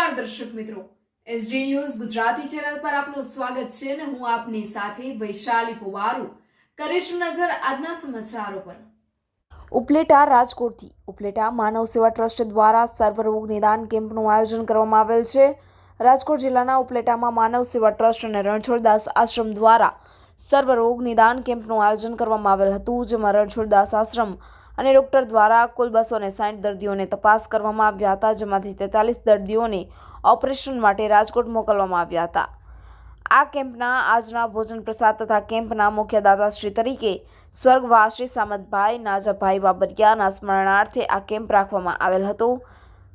નમસ્કાર દર્શક મિત્રો. એસડી ન્યૂઝ ગુજરાતી ચેનલ પર આપનું સ્વાગત છે અને હું આપની સાથે વૈશાલી પુવારુ. કરીશું નજર આજના સમાચારો પર. ઉપલેટા રાજકોટથી ઉપલેટા માનવ સેવા ટ્રસ્ટ દ્વારા સર્વરોગ નિદાન કેમ્પનું આયોજન કરવામાં આવેલ છે. રાજકોટ જિલ્લાના ઉપલેટામાં માનવ સેવા ટ્રસ્ટ અને રણછોડદાસ આશ્રમ દ્વારા સર્વરોગ નિદાન કેમ્પનું આયોજન કરવામાં આવેલ હતું, જેમાં રણછોડદાસ આશ્રમ અને ડૉક્ટર દ્વારા કુલ બસો ને સાઠ દર્દીઓને તપાસ કરવામાં આવ્યા હતા, જેમાંથી તેતાલીસ દર્દીઓને ઓપરેશન માટે રાજકોટ મોકલવામાં આવ્યા હતા. આ કેમ્પના આજના ભોજન પ્રસાદ તથા કેમ્પના મુખ્ય દાતાશ્રી તરીકે સ્વર્ગવાસી સામતભાઈ નાજાભાઈ બાબરિયાના સ્મરણાર્થે આ કેમ્પ રાખવામાં આવેલ હતો.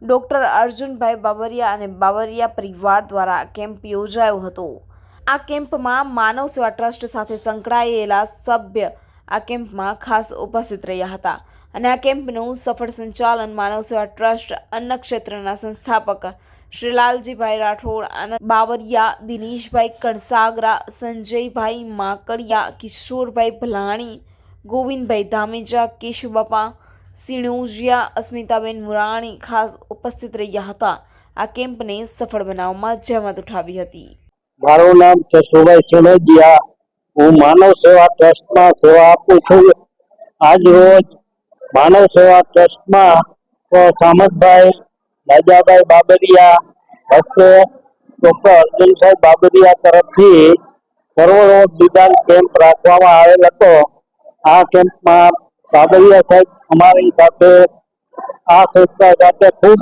ડૉક્ટર અર્જુનભાઈ બાબરિયા અને બાબરિયા પરિવાર દ્વારા કેમ્પ યોજાયો હતો. આ કેમ્પમાં માનવ સેવા ટ્રસ્ટ સાથે સંકળાયેલા સભ્ય આ કેમ્પમાં ખાસ ઉપસ્થિત રહ્યા હતા અને આ કેમ્પનું સફળ સંચાલન માનવ સેવા ટ્રસ્ટ અન્ન ક્ષેત્રના સંસ્થાપક શ્રી લાલજીભાઈ રાઠોડ અને બાવરિયા દિનેશભાઈ કણસાગરા, સંજયભાઈ માકડિયા, કિશોરભાઈ ભલાણી, ગોવિંદભાઈ ધામેજા, કેશુબાપા સિણુજિયા, અસ્મિતાબેન મુરાણી ખાસ ઉપસ્થિત રહ્યા હતા. આ કેમ્પને સફળ બનાવવામાં જહેમત ઉઠાવી હતી. મારું નામ જસુભાઈ સિણોદિયા હું માનવ સેવા ટ્રસ્ટમાં સેવા આપું છું. આજ રોજ માનવ સેવા ટ્રસ્ટમાં સામતભાઈ, રાજાભાઈ બાબરિયા હસ્તે ડોક્ટર અર્જુન સાહેબ બાબરિયા તરફથી સર્વરોગ નિદાન કેમ્પ રાખવામાં આવેલ હતો. આ કેમ્પમાં બાબરિયા સાહેબ અમારી સાથે, આ સંસ્થા સાથે ખૂબ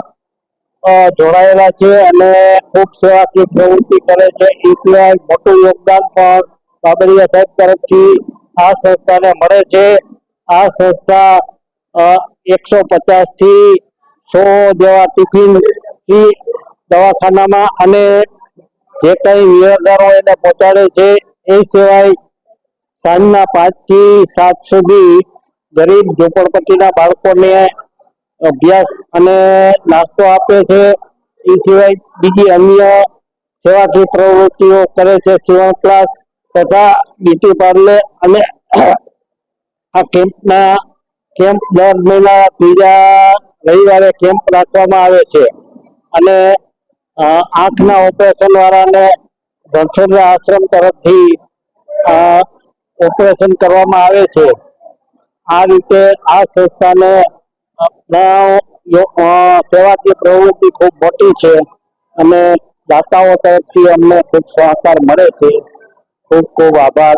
જોડાયેલા છે અને ખૂબ સેવાકીય પ્રવૃત્તિ કરે છે. એ સિવાય મોટું યોગદાન પણ બાબરિયા સાહેબ તરફથી આ સંસ્થાને મળે છે. આ સંસ્થા એકસો પચાસથી સો જેવા ટિફિન દવાખાનામાં અને જે કઈ નિયોજનો એને પહોંચાડે છે, એ સિવાય સાંજના પાંચથી સાત સુધી ગરીબ ઝોપડપટ્ટીના બાળકોને અભ્યાસ અને નાસ્તો આપે છે. એ સિવાય બીજી અન્ય સેવાકીય પ્રવૃત્તિઓ કરે છે. સીવણ ક્લાસ તથા બ્યુટી પાર્લર અને આ કેમ્પના કેમ્પ દર મહિના ત્રીજા રવિવારે કેમ્પ રાખવામાં આવે છે. અને આંખના ઓપરેશન વાળાને રણછોડરા આશ્રમ તરફથી ઓપરેશન કરવામાં આવે છે. આ રીતે આ સંસ્થાને સેવાકીય પ્રવૃત્તિ ખૂબ મોટી છે અને દાતાઓ તરફથી અમને ખૂબ સહકાર મળે છે. ખૂબ ખૂબ આભાર.